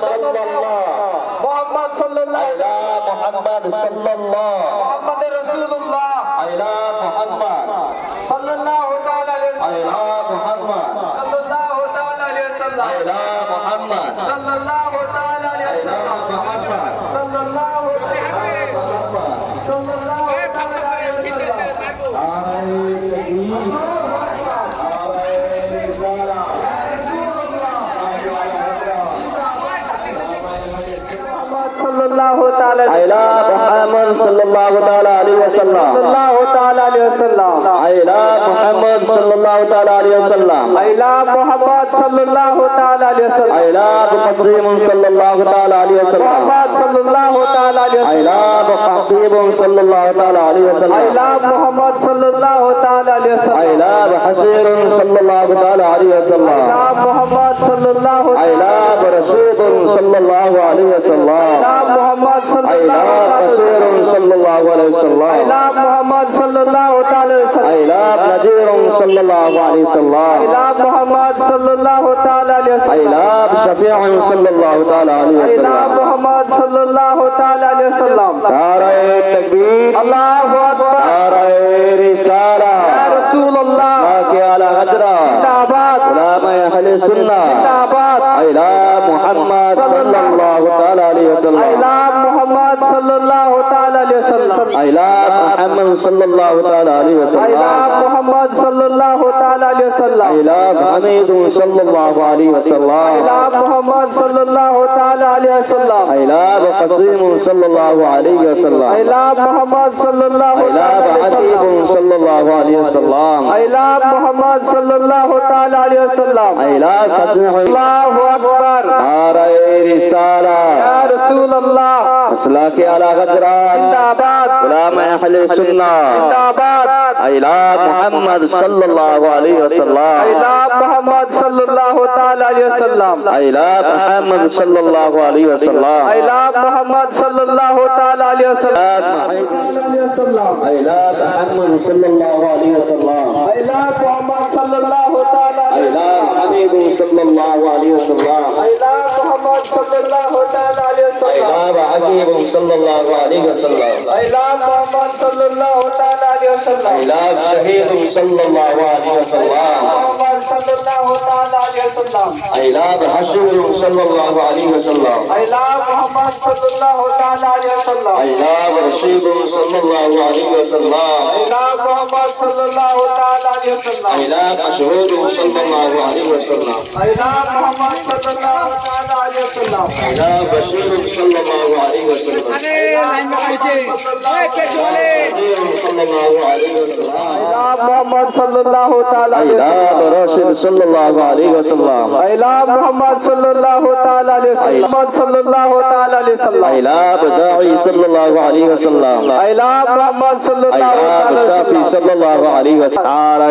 সাল্লাল্লাহ মোহাম্মদ সাল্লাল্লাহ মুহাম্মদ সাল্লাল্লাহ মোহাম্মদ রাসূলুল্লাহ। محمد صلى الله عليه وسلم اعلاب قدیم صلی اللہ تعالی علیہ وسلم محمد صلی اللہ تعالی وسلم اعلاب قدیم صلی اللہ تعالی علیہ وسلم اعلاب محمد صلى الله عليه وسلم اعلاب حشیر صلی اللہ تعالی علیہ وسلم اعلاب محمد صلی اللہ اعلاب رشید صلى الله عليه وسلم اعلاب محمد صلى الله عليه وسلم اعلاب بشیر صلى الله عليه وسلم اعلاب محمد صلی اللہ تعالی أجيرهم صلى الله عليه وسلم. إلى محمد صلى الله تعالى عليه وسلم. إلى شفيع صلى الله تعالى عليه وسلم. إلى محمد صلى الله تعالى عليه وسلم. نعرہ تکبیر الله أكبر. نعرہ رسالہ يا رسول الله. ناکہ على حضرہ زندہ آباد. علامہ اہل سنہ زندہ آباد. صلى الله Muhammad صلی وسلم. I محمد صلى الله تعالى عليه وسلم. إلى محمد صلى الله تعالى عليه وسلم. إلى محمد صلى الله عليه وسلم. إلى محمد صلى الله تعالى عليه وسلم. إلى محمد صلى الله عليه وسلم. إلى محمد صلى الله تعالى عليه وسلم. محمد صلى الله عليه وسلم. إلى محمد صلى الله تعالى عليه وسلم. إلى صلى الله عليه وسلم إلى محمد صلى الله. أسلاك على محمد صلى الله عليه أهل محمد صلى الله عليه وسلم. محمد صلى الله عليه وسلم. محمد صلى الله عليه وسلم. محمد صلى الله عليه وسلم. محمد صلى الله عليه وسلم. محمد صلى الله عليه وسلم. صحابہ عجیب صلی اللہ علیہ وسلم. اعلان محمد صلی اللہ علیہ وسلم. اعلان شہید صلی اللہ علیہ وسلم. محمد صلی اللہ علیہ وسلم صلی اللہ علیہ وسلم. اعلان محمد صلی اللہ علیہ وسلم اعلان رشید صلی اللہ علیہ وسلم اعلان محمد صلی اللہ علیہ وسلم عيلان مشهوده صلى الله عليه وسلم عيلان محمد صلى الله عليه وسلم عيلان بشير صلى الله عليه وسلم صلى الله عليه وسلم محمد صلى الله عليه وسلم صلى الله عليه وسلم عيلان محمد صلى الله عليه وسلم صلى الله عليه وسلم عيلان داعي صلى الله عليه وسلم عيلان محمد صلى الله عليه وسلم صلى الله عليه وسلم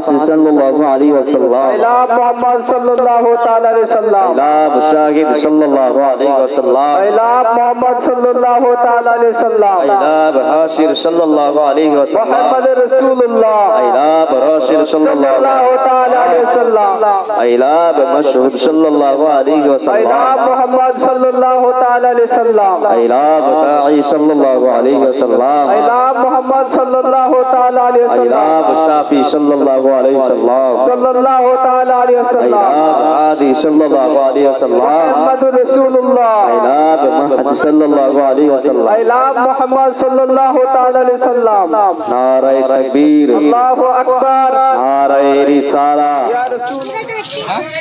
محمد صلی اللہ علیہ وسلم الہ محمد صلی الله عليه وسلم الہ مشاہد صلی الله عليه وسلم الہ محمد صلی الله عليه وسلم الہ بحاشر صلی الله عليه وسلم محمد رسول الله الہ براشر صلی اللہ تعالی وسلم الہ بمشہد صلی الله عليه وسلم الہ محمد صلی الله عليه وسلم الہ بتاعی صلی الله عليه وسلم الہ محمد صلی اللہ تعالی علیہ وسلم الہ بشافی صلی اللہ صلى الله تعالى عليه وسلم هادي صلى الله عليه وسلم محمد رسول الله محمد صلى الله عليه وسلم محمد صلى الله تعالى عليه وسلم نعرہ تکبیر اللہ اکبر نعرہ رسالہ یا رسول الله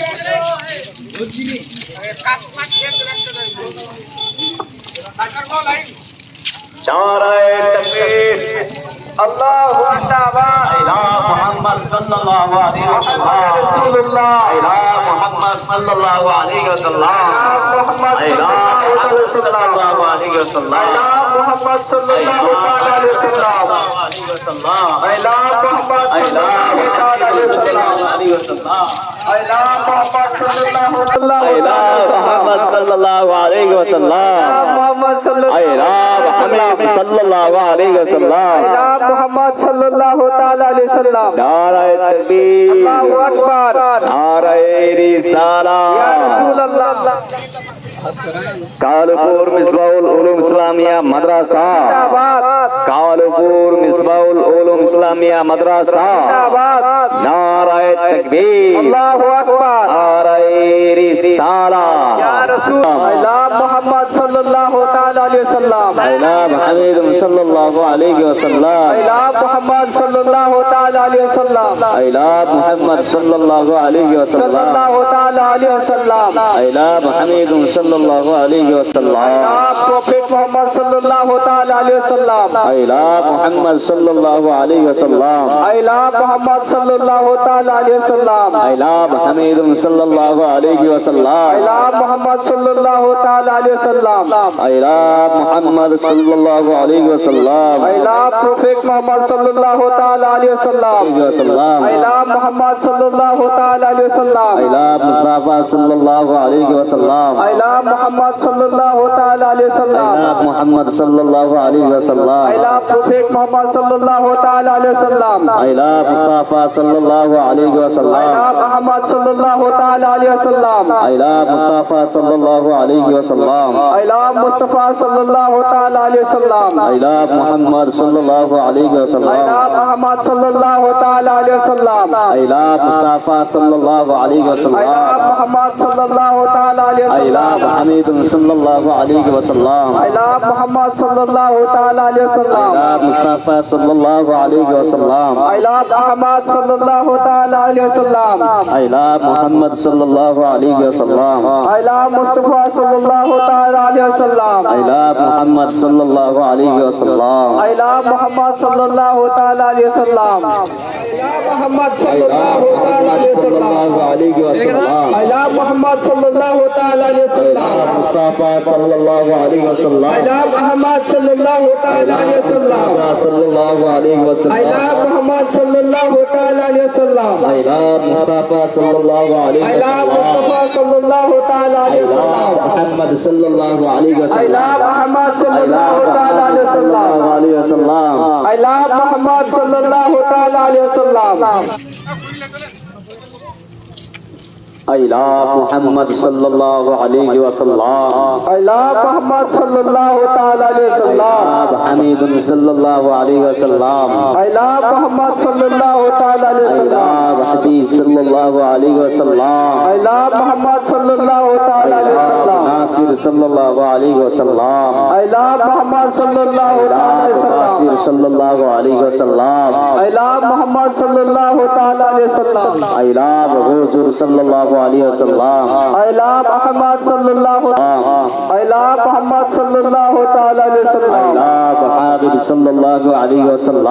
نعرہ تکبیر Allahu Taala ila Muhammad sallallahu alaihi wasallam. Ila Muhammad sallallahu alaihi wasallam. Ila সাল্লাল্লাহু আলাইহি ওয়াসাল্লাম। মুহাম্মদ সাল্লাল্লাহু আলাইহি আলা ওয়াসাল্লাম মুশাফি সাল্লাল্লাহু আলাইহি ওয়াসাল্লাম। সাল্লাল্লাহু তাআলা আলাইহি আলা ওয়াসাল্লাম। সাল্লাল্লাহু আলাইহি ওয়াসাল্লাম। মুহাম্মদ রাসূলুল্লাহ আলা মাহদি সাল্লাল্লাহু আলাইহি ওয়াসাল্লাম। আইলা মুহাম্মদ সাল্লাল্লাহু তাআলা আলাইহি ওয়াসাল্লাম। নারায়ে তাকবীর। আল্লাহু আকবার। নারায়ে রিসালা। ইয়া রাসূল کالپور مصباح العلوم اسلامیہ مدرسہ کالپور مصباح العلوم اسلامیہ مدرسہ نعرہ تکبیر اللہ نعرہ رسالہ یا رسول اللہ محمد صلی اللہ وسلم جناب حمید صلی اللہ علیہ وسلم جناب محمد صلی اللہ تعالی علیہ وسلم جناب محمد صلی اللہ علیہ وسلم صلی اللہ تعالی علیہ وسلم جناب حمید صلی اللہ علیہ وسلم جناب پروفیٹ محمد صلی اللہ تعالی علیہ وسلم جناب محمد صلی اللہ علیہ وسلم جناب محمد صلی اللہ تعالی علیہ وسلم جناب حمید صلی اللہ محمد صلی اللہ تعالی وسلم جناب محمد محمد صلى الله عليه وسلم I love Prophet Muhammad صلى الله عليه وسلم I love محمد صلى الله عليه وسلم I love مصطفى صلى الله عليه وسلم I love محمد صلى الله عليه وسلم I love محمد صلى الله عليه وسلم I love Prophet Muhammad صلى الله عليه وسلم I love مصطفى صلى الله عليه وسلم I love محمد صلى الله عليه وسلم I love مصطفى صلى الله عليه وسلم I love مصطفى صلى الله الله عليه وسلم ايلاب محمد صلى الله عليه وسلم ايلاب احمد صلى الله عليه وسلم ايلاب مصطفى صلى الله عليه وسلم ايلاب محمد صلى الله عليه وسلم ايلاب حميد صلى الله عليه وسلم ايلاب محمد صلى الله عليه وسلم ايلاب مصطفى صلى الله عليه وسلم ايلاب احمد صلى الله عليه وسلم ايلاب محمد صلى الله عليه وسلم ايلاب مصطفى صلى الله عليه وسلم ايلاب محمد صلى الله عليه وسلم ایلا محمد صلى الله تعالی عليه وسلم محمد صلى الله عليه وسلم ایلا محمد صلى الله تعالی عليه وسلم مصطفی صلى الله عليه وسلم ایلا محمد صلى الله تعالی عليه وسلم صلى الله عليه وسلم ایلا محمد صلى الله تعالی عليه وسلم ایلا مصطفی صلی اللہ علیہ وسلم ایلا مصطفی صلی اللہ تعالی عليه وسلم محمد صلى الله عليه وسلم محمد Muhammad sallallahu alaihi wasallam I love Muhammad sallallahu alaihi wasallam I love Muhammad sallallahu alayhi wa sallam. I love Muhammad sallallahu ta'ala alayhi wa sallam. I love Hamid sallallahu alayhi wa sallam. I love Muhammad sallallahu ta'ala alayhi wa sallam. I love Habib sallallahu alayhi wa sallam. I love Muhammad sallallahu ta'ala alayhi wa sallam. Nasir sallallahu alayhi wa sallam. I love Muhammad sallallahu ta'ala alayhi wa sallam. Nasir sallallahu alayhi wa sallam. I love Muhammad sallallahu ta'ala alayhi wa sallam. I love Huzur sallallahu علیہ وسلم. اعلی محمد صلی اللہ علیہ وسلم. آه. اعلی محمد صلی اللہ تعالی علیہ وسلم محمد الله عليه علیہ وسلم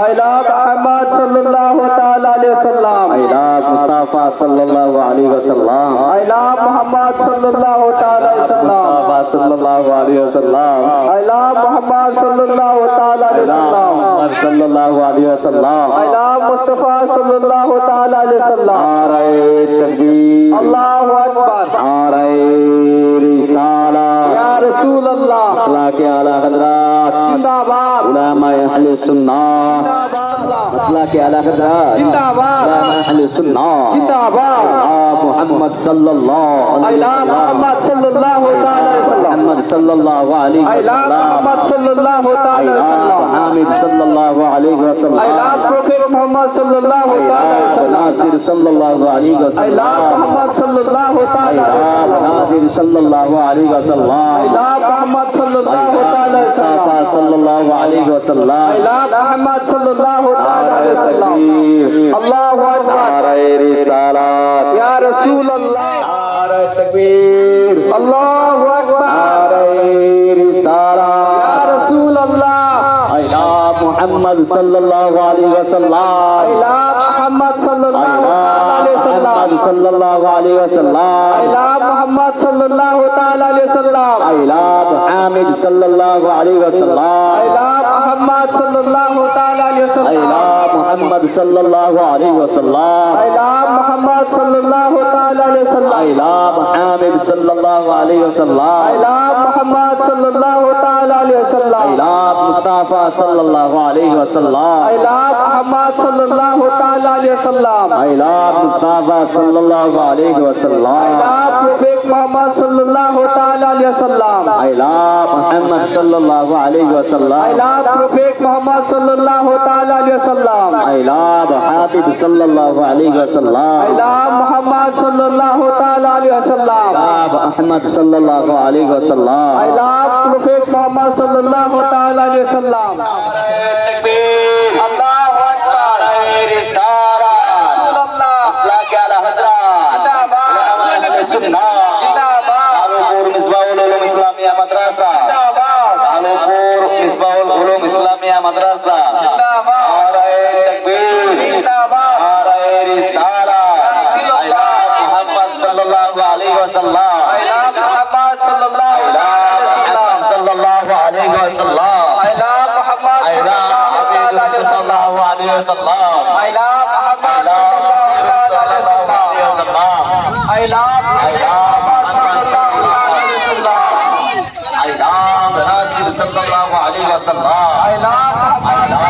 اعلی محمد صلى الله تعالى عليه وسلم اعلی مصطفى صلى الله عليه وسلم اعلی محمد صلى الله تعالى عليه وسلم مصطفی الله عليه علیہ وسلم اعلی محمد صلى الله تعالى عليه وسلم صلى الله عليه علیہ وسلم اعلی مصطفى صلى الله تعالى عليه وسلم نعرہ تکبیر الله اكبر نعرہ رساله يا رسول الله صلی اللہ علیہ حضرات জিন্দাবাদ। উলামায়ে আহলে সুন্নাহ। জিন্দাবাদ। আসলাকে আলা হযরত। জিন্দাবাদ। উলামায়ে আহলে সুন্নাহ। محمد صلى الله عليه وسلم محمد صلى الله عليه وسلم حامد صلى الله عليه وسلم الله عليه محمد صلى الله عليه وسلم ناصر صلی اللہ علیہ وسلم عليه محمد صلى الله عليه وسلم ناصر صلی اللہ علیہ وسلم عليه محمد صلى الله عليه وسلم صلى الله عليه وسلم ایلاد محمد صلى الله عليه وسلم اللہ اکبر نعرہ رسالت নারায় তকবীর। আল্লাহ নারায় সারা রসুল আল্লাহ আইলা মুহাম্মদ সাল্লাল্লাহু আলাইহি ওয়াসাল্লাম। আইলা মুহাম্মদ সাল্লাল্লাহু আলাইহি ওয়াসাল্লাম। সাল্লাল্লাহু আলাইহি ওয়াসাল্লাম। আইলা মুহাম্মদ সাল্লাল্লাহু তাআলা আলাইহি ওয়াসাল্লাম। আইলা হামিদ সাল্লাল্লাহু আলাইহি ওয়াসাল্লাম। আইলা মুহাম্মদ সাল্লাল্লাহু محمد صلى الله عليه وسلم ایلام محمد صلى الله عليه وسلم ایلام حامد صلى الله عليه وسلم ایلام محمد صلى الله عليه وسلم ایلام مصطفى صلى الله عليه وسلم ایلام محمد صلى الله عليه وسلم ایلام مصطفى صلى الله عليه وسلم ایلام شفیق محمد صلى الله عليه وسلم ایلام محمد صلى الله عليه وسلم ایلام شفیق محمد صلى الله عليه وسلم میلاد حبیب صلی اللہ علیہ وسلم. میلاد محمد صلى الله تعالی علیہ وسلم. میلاد أحمد صلی اللہ علیہ وسلم. میلاد محمد صلی اللہ تعالی علیہ وسلم. صلى الله على محمد صلى الله صلى الله عليه وسلم على محمد على حبيبه صلى الله عليه وسلم على محمد صلى الله عليه وسلم على محمد صلى الله عليه وسلم على محمد صلى الله عليه وسلم على محمد